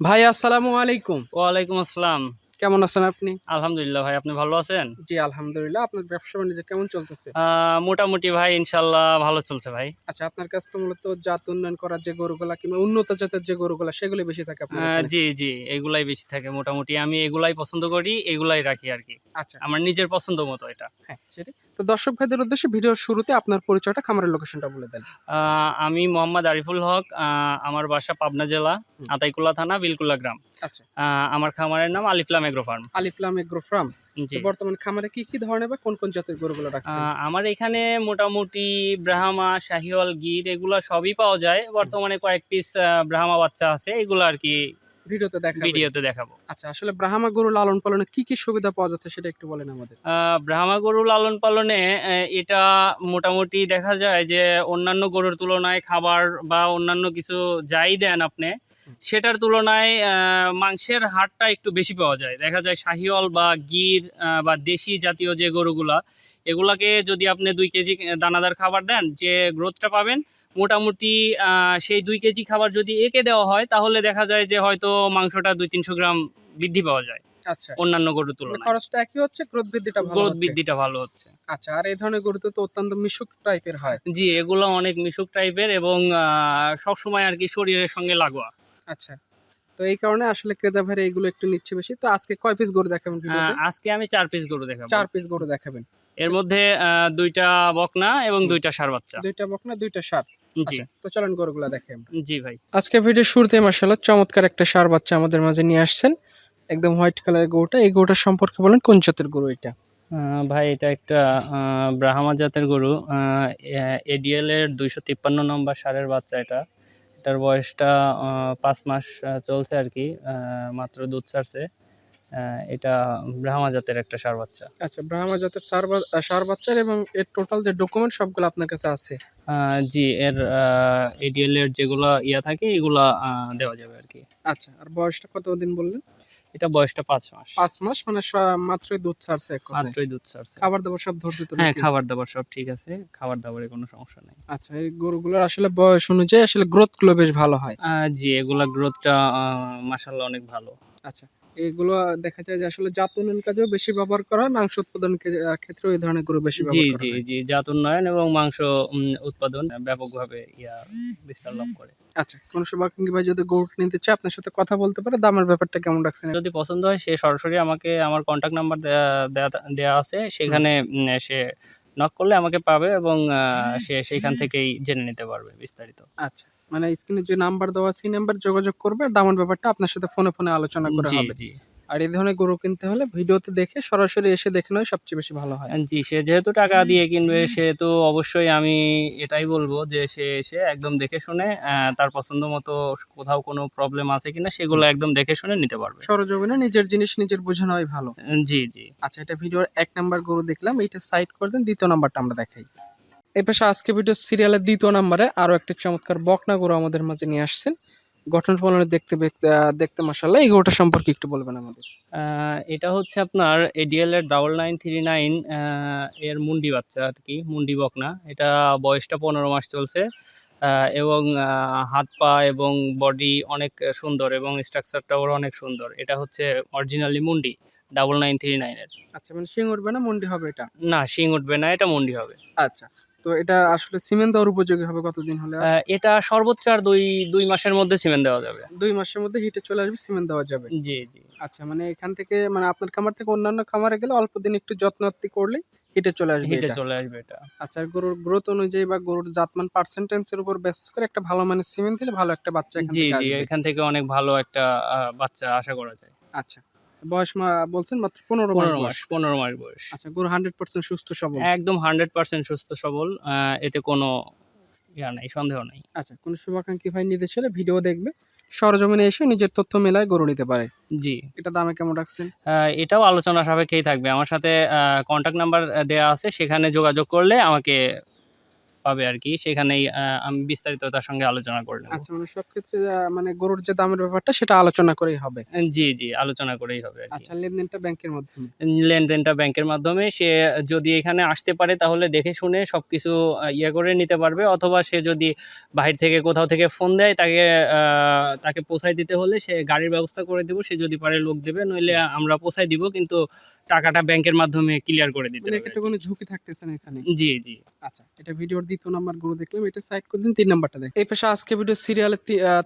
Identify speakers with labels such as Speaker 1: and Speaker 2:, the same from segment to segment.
Speaker 1: ভাই আসসালামু আলাইকুম।
Speaker 2: ওয়ালাইকুম আসসালাম।
Speaker 1: কেমন আছেন আপনি?
Speaker 2: আলহামদুলিল্লাহ ভাই আপনি ভালো আছেন?
Speaker 1: জি আলহামদুলিল্লাহ। আপনার ব্যবসা বাণিজ্য কেমন চলতেছে?
Speaker 2: মোটামুটি ভাই ইনশাল্লাহ ভালো চলছে ভাই।
Speaker 1: আচ্ছা আপনার কাছে তো মূলত জাত উন্নয়ন করার যে গরুগুলা কিংবা উন্নত জাতের যে গরুগুলা সেগুলো বেশি থাকে।
Speaker 2: জি জি এগুলাই বেশি থাকে। মোটামুটি আমি এগুলাই পছন্দ করি এগুলাই রাখি আর কি।
Speaker 1: আচ্ছা।
Speaker 2: আমার নিজের পছন্দ মতো এটা।
Speaker 1: হ্যাঁ সেটাই। তো দর্শক ভাইদের উদ্দেশ্যে ভিডিওর শুরুতে আপনার পরিচয়টা খামারের লোকেশনটা বলে দেন।
Speaker 2: আমি মোহাম্মদ আরিফুল হক আমার বাসা পাবনা জেলা। আতাইকুলা থানা বিলকুলা গ্রাম।
Speaker 1: আচ্ছা।
Speaker 2: আমার খামারের নাম Aliflam agro farm.
Speaker 1: Aliflam agro farm.
Speaker 2: জি।
Speaker 1: বর্তমানে খামারে কি কি ধরনের বা কোন কোন জাতের গরুগুলো রাখছেন?
Speaker 2: আমার এখানে মোটামুটি ব্রাহ্মা শাহিওয়াল গির এগুলা সবই পাওয়া যায়। বর্তমানে কয়েক পিস ব্রাহ্মা বাচ্চা আছে এগুলো আর কি
Speaker 1: ভিডিওতে দেখাবো।
Speaker 2: ভিডিওতে দেখাবো।
Speaker 1: আচ্ছা আসলে ব্রাহ্মা গরু লালন পালনে কি কি সুবিধা পাওয়া যাচ্ছে সেটা একটু বলেন আমাদের।
Speaker 2: আহ, ব্রাহ্মা গরু লালন পালনে আহ, এটা মোটামুটি দেখা যায় যে অন্যান্য গরুর তুলনায় খাবার বা অন্যান্য কিছু যাই দেন আপনি সেটার তুলনায় মাংসের হারটা একটু বেশি পাওয়া যায়। দেখা যায় শাহিওয়াল বা গির বা দেশি জাতীয় যে গরুগুলা এগুলাকে যদি আপনি দুই কেজি দানাদার খাবার দেন যে গ্রোথটা পাবেন মোটামুটি সেই দুই কেজি খাবার যদি একে দেওয়া হয় তাহলে দেখা যায় যে হয়তো মাংসটা দুই তিনশো গ্রাম বৃদ্ধি পাওয়া যায়।
Speaker 1: আচ্ছা।
Speaker 2: অন্যান্য গরুর তুলনায়।
Speaker 1: খরচটা একই হচ্ছে গ্রোথ বৃদ্ধিটা
Speaker 2: গ্রোথ বৃদ্ধিটা ভালো হচ্ছে।
Speaker 1: আচ্ছা আর এই ধরনের গরুতে তো অত্যন্ত মিশুক টাইপের হয়।
Speaker 2: জি এগুলো অনেক মিশুক টাইপের এবং সব সময় আর কি শরীরের সঙ্গে লাগোয়া।
Speaker 1: আচ্ছা। তো এই কারণে আসলে ক্রেতা ভাইরা এগুলো একটু নিচ্ছে বেশি। তো আজকে কয় পিস গরু দেখাবেন
Speaker 2: আজকে আমি চার পিস গরু দেখাবো।
Speaker 1: চার পিস গরু দেখাবেন।
Speaker 2: এর মধ্যে দুইটা বকনা এবং দুইটা সার বাচ্চা।
Speaker 1: দুইটা বকনা দুইটা সার।
Speaker 2: জি।
Speaker 1: আচ্ছা তো চলেন গরুগুলা দেখে আমরা।
Speaker 2: জি ভাই।
Speaker 1: আজকে ভিডিও শুরুতে মাশাআল্লাহ চমৎকার একটা সার বাচ্চা আমাদের মাঝে নিয়ে আসছেন। একদম হোয়াইট কালারের গরুটা। এই গরুটার সম্পর্কে বলেন কোন জাতের গরু এটা?
Speaker 2: আহ, ভাই এটা একটা আহ, ব্রাহ্মা জাতের গরু। এডিএল এর দুইশো তিপ্পান্ন নম্বর সারের বাচ্চা এটা। এটার বয়সটা পাঁচ মাস চলছে আর কি মাত্র দুধ ছাড়ছে। এটা ব্রাহ্মা জাতের একটা সার বাচ্চা।
Speaker 1: আচ্ছা ব্রাহ্মা জাতের সার সার বাচ্চার এবং এর টোটাল যে ডকুমেন্ট সবগুলো আপনার কাছে আছে?
Speaker 2: জি এর এডিএল এর যেগুলো ইয়া থাকে এগুলা দেওয়া যাবে আর কি।
Speaker 1: আচ্ছা আর বয়সটা কতদিন বললেন?
Speaker 2: এটা বয়সটা পাঁচ মাস।
Speaker 1: পাঁচ মাস মানে মাত্রই দুধ ছাড়ছে
Speaker 2: মাত্রই দুধ ছাড়ছে।
Speaker 1: খাবার দাবার সব ধরছে তো
Speaker 2: হ্যাঁ খাবার দাবার সব ঠিক আছে খাবার দাবারে কোনো সমস্যা নেই।
Speaker 1: আচ্ছা এই গরুগুলোর আসলে বয়স অনুযায়ী আসলে গ্রোথগুলো বেশ ভালো হয়।
Speaker 2: জি এগুলা গ্রোথটা মাসাল্লাহ অনেক ভালো।
Speaker 1: আচ্ছা। এইগুলো দেখা যায় যে আসলে জাত উন্নয়ন কাজেও বেশি ব্যবহার করা হয় মাংস উৎপাদন ক্ষেত্রে এই ধরনের গরু বেশি
Speaker 2: জি জি জি জাত উন্নয়ন এবং মাংস উৎপাদন ব্যাপকভাবে ইয়া বিস্তার লাভ করে।
Speaker 1: আচ্ছা কোন শুভাকাঙ্ক্ষী ভাই যদি গরু নিতে চায় আপনার সাথে কথা বলতে পারে দামের ব্যাপারটা কেমন রাখছেন?
Speaker 2: যদি পছন্দ হয় সে সরাসরি আমাকে আমার কন্ট্যাক্ট নাম্বার দেওয়া আছে। সেখানে সে নক করলে আমাকে পাবে এবং আহ, সে সেইখান থেকেই জেনে নিতে পারবে বিস্তারিত।
Speaker 1: আচ্ছা মানে স্ক্রিনে যে নাম্বার দেওয়া আছে সেই নাম্বার যোগাযোগ করবে। দামের ব্যাপারটা আপনার সাথে ফোনে ফোনে আলোচনা করে
Speaker 2: জি
Speaker 1: হবে।
Speaker 2: জি।
Speaker 1: আর এই ধরনের গরু কিনতে হলে ভিডিওতে দেখে সরাসরি এসে দেখে নয় সবচেয়ে বেশি ভালো হয়।
Speaker 2: জি সে যেহেতু টাকা দিয়ে কিনবে সেহেতু অবশ্যই আমি এটাই বলব যে সে এসে একদম দেখে শুনে তার পছন্দ মতো কোথাও কোনো প্রবলেম আছে কিনা সেগুলো একদম দেখে শুনে নিতে পারবে।
Speaker 1: সরজমিনে নিজের জিনিস নিজের বোঝা নেওয়াই ভালো।
Speaker 2: জি জি।
Speaker 1: আচ্ছা এটা ভিডিওর এক নাম্বার গরু দেখলাম এটা সাইড করে দেন দ্বিতীয় নাম্বারটা আমরা দেখাই। এই পাশে আজকে ভিডিও সিরিয়ালের দ্বিতীয় নাম্বারে আরও একটি চমৎকার বকনা গরু আমাদের মাঝে নিয়ে আসছেন। গঠন প্রণালী দেখতে দেখতে মাসাল্লাহ এই গরুটা সম্পর্কে একটু বলবেন আমাদের।
Speaker 2: এটা হচ্ছে আপনার এডিএল এর ডাবল নাইন থ্রি নাইন এর মুন্ডি বাচ্চা আর কি, মুন্ডি বকনা। এটা বয়সটা পনেরো মাস চলছে এবং হাত পা এবং বডি অনেক সুন্দর এবং স্ট্রাকচারটাও অনেক সুন্দর। এটা হচ্ছে অরিজিনালি মুন্ডি। ডাবল নাইন থ্রি নাইনের
Speaker 1: আচ্ছা মানে শিং উঠবে না মন্ডি হবে এটা?
Speaker 2: না শিং উঠবে না এটা মুন্ডি হবে।
Speaker 1: আচ্ছা তো এটা আসলে সিমেন্ট দেওয়ার উপযোগী হবে কতদিন হলে?
Speaker 2: এটা সর্বোচ্চ আর দুই দুই মাসের মধ্যে সিমেন্ট দেওয়া যাবে।
Speaker 1: দুই মাসের মধ্যে হিটে চলে আসবে সিমেন্ট দেওয়া যাবে?
Speaker 2: জি জি।
Speaker 1: আচ্ছা মানে এখান থেকে মানে আপনার খামার থেকে অন্যান্য খামারে গেলে অল্প দিন একটু যত্নার্থী করলে হিটে চলে আসবে
Speaker 2: হিটে চলে আসবে এটা।
Speaker 1: আচ্ছা গরুর গ্রোথ অনুযায়ী বা গরুর জাতমান পার্সেন্টেজের উপর বেসিস করে একটা ভালো মানের সিমেন্ট দিলে ভালো একটা বাচ্চা
Speaker 2: জি জি এখান থেকে অনেক ভালো একটা বাচ্চা আশা করা যায়।
Speaker 1: আচ্ছা বয়স বলছেন মাত্র পনেরো
Speaker 2: পনেরো
Speaker 1: মাস
Speaker 2: পনেরো মাস বয়স।
Speaker 1: আচ্ছা গরু হান্ড্রেড পার্সেন্ট সুস্থ সবল।
Speaker 2: একদম হান্ড্রেড পার্সেন্ট সুস্থ সবল এতে কোনো ইয়া নাই সন্দেহ নাই।
Speaker 1: আচ্ছা কোন শুভাকাঙ্ক্ষী ভাই নিতে চলে ভিডিও দেখবে সরজমিনে এসে নিজের তথ্য মেলায় গরু নিতে পারে।
Speaker 2: জি।
Speaker 1: এটা দামে কেমন রাখছেন?
Speaker 2: এটাও আলোচনা সাপেক্ষেই থাকবে। আমার সাথে কন্ট্যাক্ট নাম্বার দেওয়া আছে সেখানে যোগাযোগ করলে আমাকে পাবে আর কি। সেখানেই আমি বিস্তারিত তার সঙ্গে আলোচনা করলাম
Speaker 1: আচ্ছা মানে সব ক্ষেত্রে মানে গরুর যে দামের ব্যাপারটা সেটা আলোচনা করেই হবে।
Speaker 2: জি জি আলোচনা করেই হবে আর কি।
Speaker 1: আচ্ছা লেনদেনটা ব্যাংকের মাধ্যমে?
Speaker 2: লেনদেনটা ব্যাংকের মাধ্যমে সে যদি এখানে আসতে পারে তাহলে দেখে শুনে সব কিছু ইয়ে করে নিতে পারবে। অথবা সে যদি বাহির থেকে কোথাও থেকে ফোন দেয় তাকে আহ, তাকে পোষায় দিতে হলে সে গাড়ির ব্যবস্থা করে দেবো। সে যদি পারে লোক দেবে নইলে আমরা পোষায় দিব কিন্তু টাকাটা ব্যাংকের মাধ্যমে ক্লিয়ার করে দিতে
Speaker 1: মানে
Speaker 2: হবে
Speaker 1: কোনো ঝুঁকি থাকতেছে না এখানে?
Speaker 2: জি জি।
Speaker 1: আচ্ছা এটা ভিডিওর দ্বিতীয় নাম্বার গরু দেখলাম, এটা সাইড করে দিন, তিন নাম্বারটা দেখ এই পাশে আজকে ভিডিও সিরিয়ালের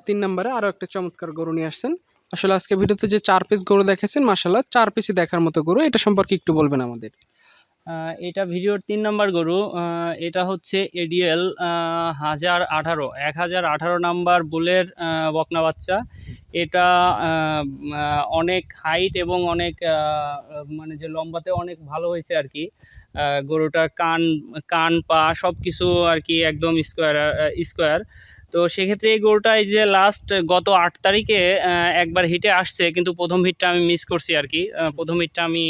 Speaker 1: তিন নাম্বারে আরও একটা চমৎকার গরু নিয়ে আসছেন। আসলে আজকে ভিডিওতে যে চার পিস গরু দেখেছেন মাসাল্লাহ চার পিসই দেখার মতো গরু, এটা সম্পর্কে একটু বলবেন আমাদের।
Speaker 2: এটা ভিডিওর তিন নাম্বার গরু এটা হচ্ছে এডিএল হাজার আঠারো, এক হাজার আঠারো নাম্বার বুলের বকনা বাচ্চা। এটা অনেক হাইট এবং অনেক মানে যে লম্বাতে অনেক ভালো হয়েছে আর কি। গরুটার কান কান, পা সব কিছু আর কি একদম স্কোয়ার স্কোয়ার তো সেক্ষেত্রে এই গরুটা এই যে লাস্ট গত আট তারিখে একবার হিটে আসছে, কিন্তু প্রথম হিটটা আমি মিস করছি আর কি প্রথম হিটটা আমি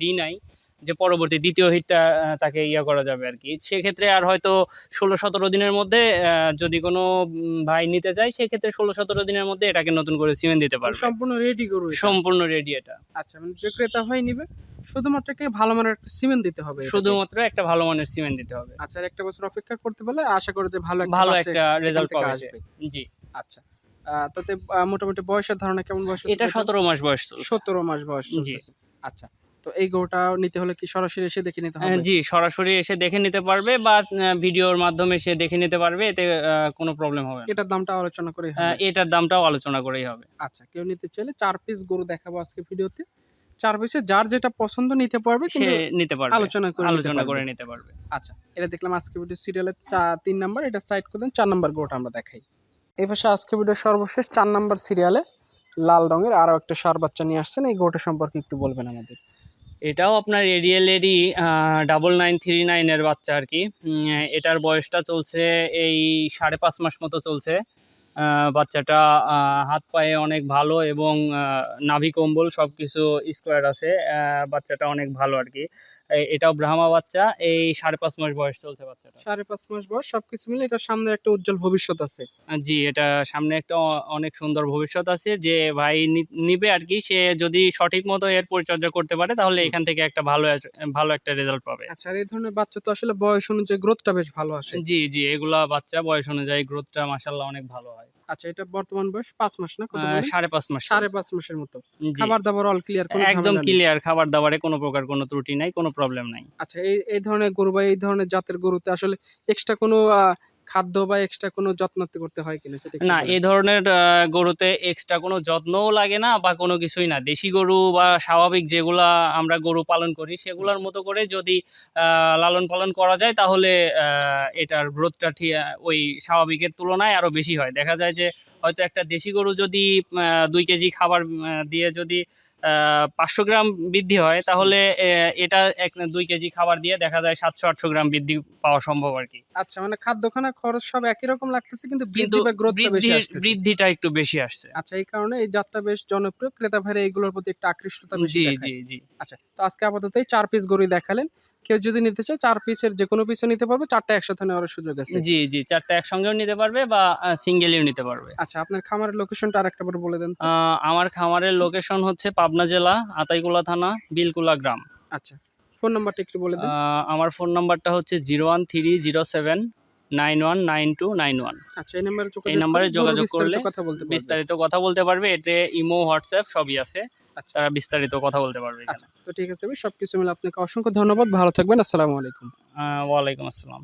Speaker 2: দিই নাই। যে পরবর্তী দ্বিতীয় হিটটা তাকে ইয়ে করা যাবে আর কি। সেক্ষেত্রে আর হয়তো ষোলো সতেরো দিনের মধ্যে যদি কোনো ভাই নিতে চায় সেক্ষেত্রে ষোলো সতেরো দিনের মধ্যে এটাকে নতুন করে সিমেন্ট দিতে পারবে।
Speaker 1: সম্পূর্ণ রেডি এটা।
Speaker 2: সম্পূর্ণ রেডি এটা।
Speaker 1: আচ্ছা মানে যে ক্রেতা ভাই নিবে শুধুমাত্র কি ভালো মানের একটা সিমেন্ট দিতে হবে
Speaker 2: শুধুমাত্র একটা ভালো মানের সিমেন্ট দিতে হবে।
Speaker 1: আচ্ছা আর একটা বছর অপেক্ষা করতে পারলে আশা করি যে ভালো একটা
Speaker 2: ভালো একটা রেজাল্ট পাবে
Speaker 1: আসবে।
Speaker 2: জি।
Speaker 1: আচ্ছা তাতে মোটামুটি বয়সের ধারণা কেমন বয়স
Speaker 2: এটা সতেরো মাস বয়স
Speaker 1: সতেরো মাস বয়স
Speaker 2: জি।
Speaker 1: আচ্ছা তো এই গরুটা নিতে হলে কি সরাসরি এসে দেখে নিতে হবে?
Speaker 2: জি সরাসরি এসে দেখে নিতে পারবে বা ভিডিওর মাধ্যমে সে দেখে নিতে পারবে এতে কোনো প্রবলেম হবে
Speaker 1: এটার দামটা আলোচনা করে
Speaker 2: আহ, এটার দামটাও আলোচনা করেই হবে।
Speaker 1: আচ্ছা কেউ নিতে চাইলে চার পিস গরু দেখাবো আজকে ভিডিওতে। চার পিসে যার যেটা পছন্দ নিতে পারবে
Speaker 2: সে
Speaker 1: কিন্তু
Speaker 2: নিতে পারবে
Speaker 1: আলোচনা করে
Speaker 2: আলোচনা করে নিতে পারবে।
Speaker 1: আচ্ছা এটা দেখলাম আজকে ভিডিও সিরিয়ালের তিন নাম্বার এটা সাইড করে দেন চার নাম্বার গরুটা আমরা দেখাই। এই পাশে আজকে ভিডিও সর্বশেষ চার নাম্বার সিরিয়ালে লাল রঙের আরও একটা সার বাচ্চা নিয়ে আসছেন এই গরুটা সম্পর্কে একটু বলবেন আমাদের।
Speaker 2: এটাও আপনার এরিয়েলেরই ডাবল নাইন থ্রি নাইনের বাচ্চা আর কি। এটার বয়সটা চলছে এই সাড়ে পাঁচ মাস মতো চলছে। বাচ্চাটা হাত পায়ে অনেক ভালো এবং নাভি কম্বল সব কিছু স্কোয়ার আছে বাচ্চাটা অনেক ভালো আর কি। এটাও ব্রাহ্মা বাচ্চা এই সাড়ে পাঁচ মাস বয়স চলছে বাচ্চাটা
Speaker 1: সাড়ে পাঁচ মাস বয়স সবকিছু মিলে এটার সামনে একটা উজ্জ্বল ভবিষ্যৎ আছে।
Speaker 2: জি এটা সামনে একটা অনেক সুন্দর ভবিষ্যৎ আছে যে ভাই নিবে আর কি সে যদি সঠিক মতো এর পরিচর্যা করতে পারে তাহলে এখান থেকে একটা ভালো ভালো একটা রেজাল্ট পাবে।
Speaker 1: আচ্ছা আর এই ধরনের বাচ্চা তো আসলে বয়স অনুযায়ী গ্রোথটা বেশ ভালো আসে।
Speaker 2: জি জি এগুলা বাচ্চা বয়স অনুযায়ী গ্রোথটা মাসাল্লাহ অনেক ভালো হয়।
Speaker 1: আচ্ছা এটা বর্তমান বয়স পাঁচ মাস না?
Speaker 2: সাড়ে পাঁচ মাস
Speaker 1: সাড়ে পাঁচ মাসের মতো। খাবার দাবার অল ক্লিয়ার
Speaker 2: একদম ক্লিয়ার খাবার দাবারে কোনো প্রকার কোনো ত্রুটি নাই কোনো প্রবলেম নাই।
Speaker 1: আচ্ছা এই এই ধরনের গরু বা এই ধরনের জাতের গরুতে আসলে এক্সট্রা কোনো খাদ্য বা এক্সট্রা কোনো যত্ন করতে হয় কিনা সেটা
Speaker 2: না। এই ধরনের গরুতে এক্সট্রা কোনো যত্নও লাগে না বা কোনো কিছুই না দেশি গরু বা স্বাভাবিক যেগুলা আমরা গরু পালন করি সেগুলোর মতো করে যদি আহ, লালন পালন করা যায় তাহলে আহ, এটার গ্রোথটা ঠিক ওই স্বাভাবিকের তুলনায় আরও বেশি হয় দেখা যায় যে হয়তো একটা দেশি গরু যদি দুই কেজি খাবার দিয়ে যদি পাঁচশো গ্রাম বৃদ্ধি হয় তাহলে এটা এক দুই কেজি খাবার দিয়ে দেখা যায় সাতশো আটশো গ্রাম বৃদ্ধি পাওয়া সম্ভব আর কি।
Speaker 1: আচ্ছা মানে খাদ্য খাদ্যখানা খরচ সব একই রকম লাগতেছে কিন্তু
Speaker 2: বৃদ্ধিটা একটু বেশি আসছে।
Speaker 1: আচ্ছা এই কারণে এই যাত্রা বেশ জনপ্রিয় ক্রেতা ভাইরা এইগুলোর প্রতি একটা আকৃষ্টতা বেশি
Speaker 2: জি জি জি।
Speaker 1: আচ্ছা তো আজকে আপাতত এই চার পিস গরুই দেখালেন। কেউ যদি নিতে চায় চার পিসের যে কোনো পিসও নিতে পারবে চারটা একসাথে নেওয়ার সুযোগ আছে।
Speaker 2: জি জি চারটা একসঙ্গেও নিতে পারবে বা সিঙ্গেলিও নিতে পারবে।
Speaker 1: আচ্ছা আপনার খামারের লোকেশনটা আরেকটা বার বলে দেন
Speaker 2: আমার খামারের লোকেশন হচ্ছে পাবনা জেলা আতাইকুলা থানা বিলকুলা গ্রাম।
Speaker 1: আচ্ছা ফোন নাম্বারটা একটু বলে দেন।
Speaker 2: আমার ফোন নাম্বারটা হচ্ছে zero one three zero seven nine one nine two nine one.
Speaker 1: আচ্ছা এই নাম্বারে যোগাযোগ
Speaker 2: এই নাম্বারে যোগাযোগ করলে
Speaker 1: কথা বলতে
Speaker 2: বিস্তারিত কথা বলতে পারবে এতে ইমো হোয়াটসঅ্যাপ সবই আছে। তারা বিস্তারিত কথা বলতে পারবে
Speaker 1: আচ্ছা তো ঠিক আছে সবকিছু মিলে আপনাকে অসংখ্য ধন্যবাদ। ভালো থাকবেন আসসালামু আলাইকুম।
Speaker 2: ওয়ালাইকুম আসসালাম।